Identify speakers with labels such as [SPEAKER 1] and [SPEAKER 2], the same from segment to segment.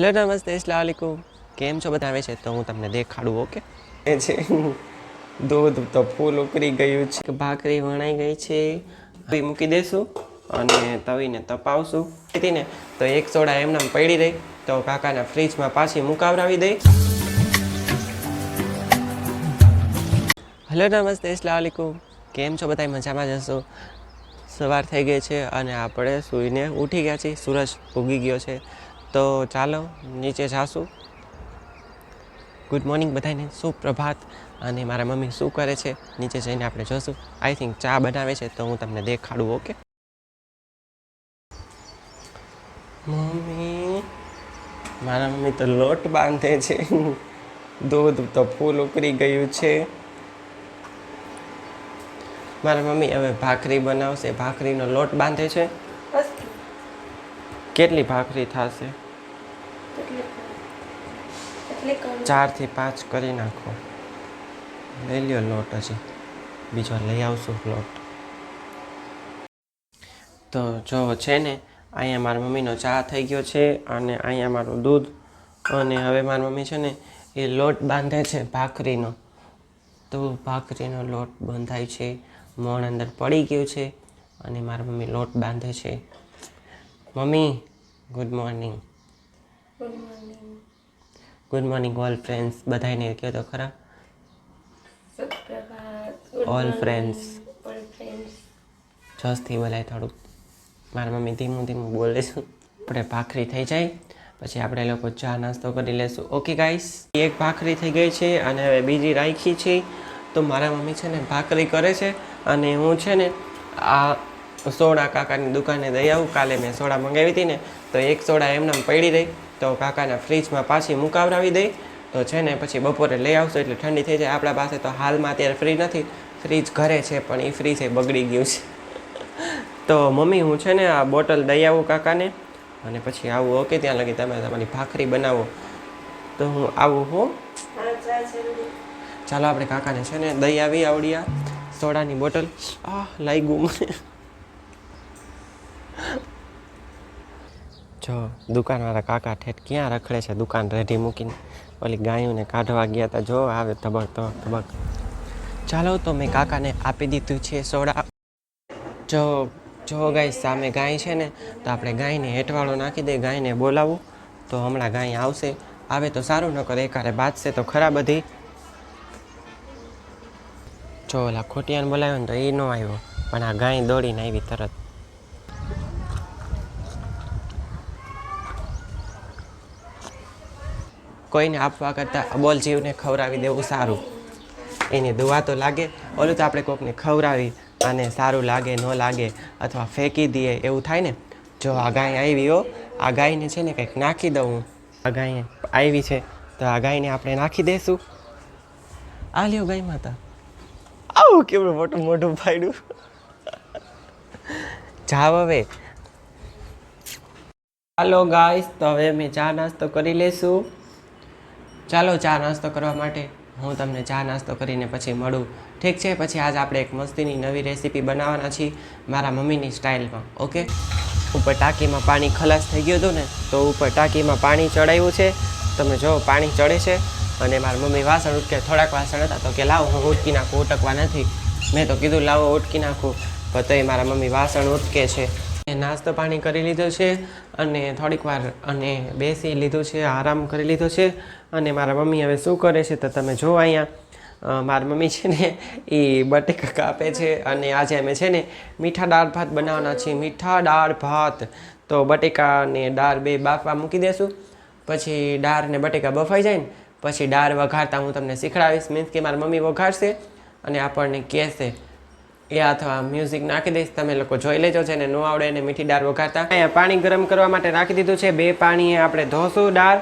[SPEAKER 1] Hello, નમસ્તે અસલામકુમ કેમ છો બધા? આવે છે તો હું તમને દેખાડું, ઓકે? એ છે, દૂધ તો ફૂલ ઉકળી ગયું છે. ભાખરી વણાઈ ગઈ છે. હવે મૂકી દેશું અને તવીને તપાવશું. હતી ને તો એક સોડા એમનામ પડી રહી, તો કાકાના ફ્રીજમાં પાછી મુકાવરાવી દઈ. હેલો, નમસ્તે અસલામકુમ કેમ છો બધા? મજામાં જશો સવાર થઈ ગઈ છે અને આપણે સૂઈને ઉઠી ગયા છીએ. સૂરજ ઉગી ગયો છે. તો ચાલો નીચે જાશું. ગુડ મોર્નિંગ બધાને સુપ્રભાત. અને મારા મમ્મી શું કરે છે? નીચે જઈને આપણે જોશું. આઈ થિંક ચા બનાવે છે તો હું તમને દેખાડું ઓકે મમ્મી મારા મમ્મી તો લોટ બાંધે છે. દૂધ તો ફૂલ ઉકળી ગયું છે. મારા મમ્મી હવે ભાખરી બનાવશે. ભાખરીનો લોટ બાંધે છે. કેટલી ભાખરી થશે? ચારથી પાંચ કરી નાખો. લઈ લ્યો લોટ હજી. બીજો લઈ આવશું લોટ. તો જો છે ને, અહીંયા મારા મમ્મીનો ચા થઈ ગયો છે અને અહીંયા મારું દૂધ અને હવે મારી મમ્મી છે ને, એ લોટ બાંધે છે ભાખરીનો. તો ભાખરીનો લોટ બંધાય છે, મોણ અંદર પડી ગયું છે અને મારા મમ્મી લોટ બાંધે છે. Mummy good morning
[SPEAKER 2] good morning
[SPEAKER 1] good morning all friends બધાને કહો તો ખરા?
[SPEAKER 2] સુપ્રભાત.
[SPEAKER 1] All
[SPEAKER 2] ઓલ ફ્રેન્ડ્સ
[SPEAKER 1] જસથી બોલાય થોડુંક. મારા મમ્મી ધીમું ધીમું બોલે છું. આપણે ભાખરી થઈ જાય. પછી આપણે લોકો ચા નાસ્તો કરી લેશું. ઓકે ગાઈસ એક ભાખરી થઈ ગઈ છે અને હવે બીજી રાખી છે. તો મારા મમ્મી છે ને ભાખરી કરે છે. અને હું છે ને આ સોડા કાકાની દુકાને દઈ આવું. કાલે મેં સોડા મંગાવી હતી ને તો એક સોડા એમને પડી રહી. તો કાકાના ફ્રીજમાં પાછી મુકાવરાવી દઈ. તો છે ને પછી બપોરે લઈ આવશો એટલે ઠંડી થઈ જાય. આપણા પાસે તો હાલમાં અત્યારે ફ્રી નથી. ફ્રીજ ઘરે છે, પણ એ ફ્રીજ એ બગડી ગયું છે. તો મમ્મી, હું છે ને આ બોટલ દઈ આવું કાકાને અને પછી આવું. ઓકે, ત્યાં લગી તમે તમારી ભાખરી બનાવો. તો હું આવું હો. ચાલો, આપણે કાકાને છે ને દઈ આવી આવડી સોડાની બોટલ. આ લાગ્યું મને. જો, દુકાનવાળા કાકા ઠેઠ ક્યાં રખડે છે? દુકાન રેઢી મૂકીને ઓલી ગાયોને કાઢવા ગયા હતા જો, આવે ધબક તો ધબક. ચાલો, તો મેં કાકાને આપી દીધું છે સોડા. જો જો ગાય સામે ગાય છે ને, તો આપણે ગાયને હેઠવાળો નાખી દઈએ, ગાયને બોલાવું. તો હમણાં ગાય આવશે. આવે તો સારું ન કરે એકારે બાજશે તો ખરા બધી જો, ઓલા ખોટિયાને બોલાવ્યો ને તો એ ન આવ્યો. પણ આ ગાય દોડીને આવી તરત. કોઈને આપવા કરતાં બોલ જીવને ખવડાવી દેવું સારું. એની દુવા તો લાગે, ઓલું તો આપણે કોકને ખવડાવી અને સારું લાગે, ન લાગે અથવા ફેંકી દઈએ એવું થાય ને? જો આ ગાય આવી હો, આ ગાયને છે ને કંઈક નાખી દઉં આ ગાય આવી છે, તો આ ગાયને આપણે નાખી દઈશું આ લ્યો ગાય માતા. આવું કેવડું મોટું મોટું ફાયડું જાવ હવે. ચાલો ગાઈસ, તો હવે મેં ચા નાસ્તો કરી લેશું. ચાલો ચા નાસ્તો કરવા માટે હું તમને ચા નાસ્તો કરીને પછી મળું. ઠીક છે, પછી આજ આપણે એક મસ્તીની નવી રેસીપી બનાવવાના છીએ મારા મમ્મીની સ્ટાઇલમાં, ઓકે? ઉપર ટાંકીમાં પાણી ખલાસ થઈ ગયું હતું ને, તો ઉપર ટાંકીમાં પાણી ચડાવ્યું છે. તમે જો, પાણી ચડે છે અને મારા મમ્મી વાસણ ઉટકે, થોડાક વાસણ હતા તો કે લાવો, હું ઉટકી નાખું, ઉટકવા નથી. મેં તો કીધું લાવો, ઉટકી નાખું. પણ તોય મારા મમ્મી વાસણ ઉટકે છે. નાસ્તો પાણી કરી લીધો છે અને થોડીક વાર અને બેસી લીધું છે, આરામ કરી લીધો છે. અને મારા મમ્મી હવે શું કરે છે તો તમે જો અહીંયા મારા મમ્મી છે ને, એ બટેકા કાપે છે અને આજે અમે છે ને મીઠા દાળ ભાત બનાવવાના છીએ. મીઠા દાળ ભાત. તો બટેકા અને દાળ બે બાફવા મૂકી દેશું. પછી દાળ ને બટેકા બફાઈ જાય ને, પછી દાળ વઘારતા હું તમને શીખડાવીશ. મીન્સ કે મારી મમ્મી વઘારશે અને આપણને કહેશે એ અથવા મ્યુઝિક નાખી દઈશ. તમે લોકો જોઈ લેજો છે ને ન આવડે એને મીઠી દાળ વઘારતા. અહીંયા પાણી ગરમ કરવા માટે રાખી દીધું છે. બે પાણીએ આપણે ધોશું દાળ.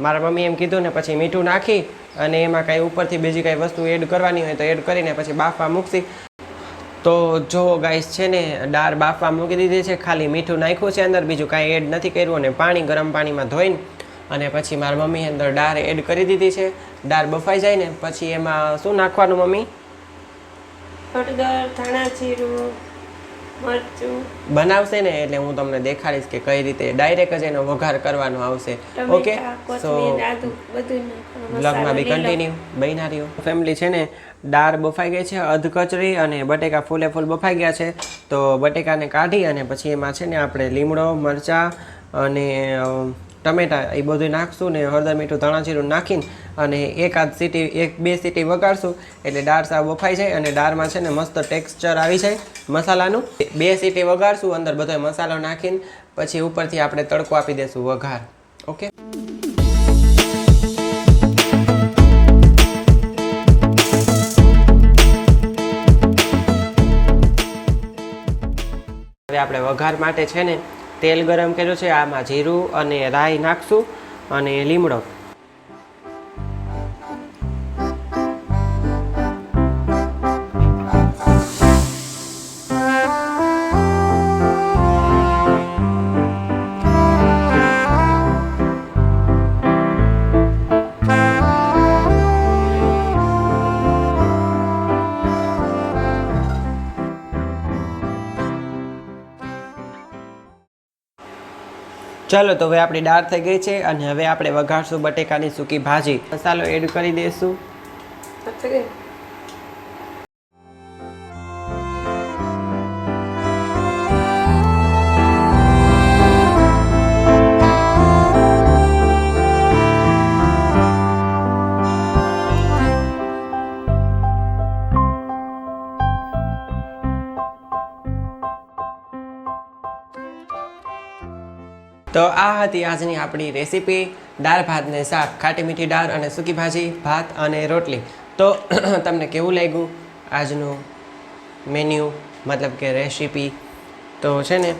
[SPEAKER 1] મારા મમ્મી એમ કીધું ને પછી મીઠું નાખી અને એમાં કાંઈ ઉપરથી બીજી કાંઈ વસ્તુ એડ કરવાની હોય તો એડ કરીને પછી બાફવા મૂકશી. તો જો ગાઈસ છે ને, દાળ બાફવા મૂકી દીધી છે. ખાલી મીઠું નાખ્યું છે અંદર. બીજું કાંઈ એડ નથી કર્યું અને પાણી ગરમ પાણીમાં ધોઈને અને પછી મારા મમ્મી અંદર દાળ એડ કરી દીધી છે. દાળ બફાઈ જાય ને, પછી એમાં શું નાખવાનું મમ્મી?
[SPEAKER 2] હળદર ધાણા જીરું મરચું.
[SPEAKER 1] બનાવશે ને એટલે હું તમને દેખાડીશ કે કઈ રીતે ડાયરેક્ટ જ એનો વઘાર કરવાનો આવશે. ઓકે સો બ્લોગમાં બી કન્ટિન્યુ બન્યા રહ્યું. ફેમિલી છે ને દાળ બફાઈ ગઈ છે અધ કચરી અને બટેકા ફૂલે ફૂલ બફાઈ ગયા છે. તો બટેકાને કાઢી અને પછી એમાં છે ને આપણે લીમડો મરચાં અને ટમેટા એ બધું નાખશું ને હળદર મીઠું ધાણાજીરું નાખીને અને એક આધ સીટી, એક, બે સીટી વગાડશું. એટલે દાળ સાવ બફાઈ જાય અને દાળમાં છે ને મસ્ત ટેક્સચર આવી જાય મસાલાનું. બે સીટી વગાડશું, અંદર બધો મસાલો નાખીને, પછી ઉપરથી આપણે તડકો આપી દેશું વઘાર. ઓકે? આપણે વઘાર માટે છે ને તેલ ગરમ કર્યું છે આમાં જીરું અને રાઈ નાખશું અને લીમડો. ચાલો તો હવે આપણી દાળ થઈ ગઈ છે અને હવે આપણે વઘારશું બટેકાની સૂકી ભાજી. મસાલો એડ કરી દઈશું તો આ હતી આજની આપણી રેસીપી. દાળ ભાતને શાક, ખાટી મીઠી દાળ અને સૂકી ભાજી, ભાત અને રોટલી. તો તમને કેવું લાગ્યું આજનું મેન્યુ મતલબ કે રેસીપી? તો છે ને,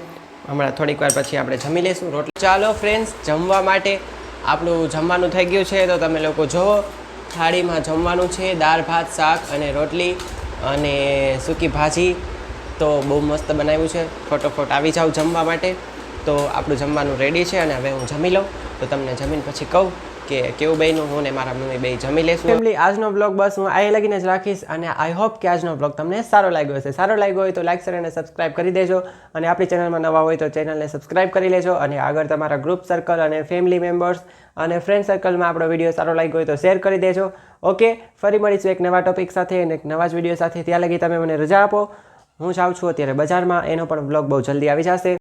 [SPEAKER 1] હમણાં થોડીક વાર પછી આપણે જમી લઈશું રોટલી ચાલો ફ્રેન્ડ્સ જમવા માટે આપણું જમવાનું થઈ ગયું છે. તો તમે લોકો જુઓ, થાળીમાં જમવાનું છે, દાળ, ભાત, શાક અને રોટલી અને સૂકી ભાજી. તો બહુ મસ્ત બનાવ્યું છે. ફટોફટ આવી જાઓ જમવા માટે. તો આપણું જમવાનું રેડી છે અને હવે હું જમી લઉં. તો તમને જમીન પછી કહું કે કેવું બહેનું હું ને મારા મમ્મી બે જમી લેશું. ફેમિલી આજનો બ્લોગ બસ હું અહીં લગીને જ રાખીશ અને આઈ હોપ કે આજનો બ્લોગ તમને સારો લાગ્યો હશે. સારો લાગ્યો હોય તો લાઈક શેર અને સબસ્ક્રાઇબ કરી દેજો. અને આપણી ચેનલમાં નવા હોય તો ચેનલને સબસ્ક્રાઇબ કરી લેજો. અને આગળ તમારા ગ્રુપ સર્કલ અને ફેમિલી મેમ્બર્સ અને ફ્રેન્ડ સર્કલમાં આપણો વીડિયો સારો લાગ્યો હોય તો શેર કરી દેજો. ઓકે ફરી મળીશું એક નવા ટોપિક સાથે અને એક નવા જ વીડિયો સાથે. ત્યાં લગી તમે મને રજા આપો. હું જાઉં છું અત્યારે બજારમાં. એનો પણ બ્લોગ બહુ જલ્દી આવી જશે.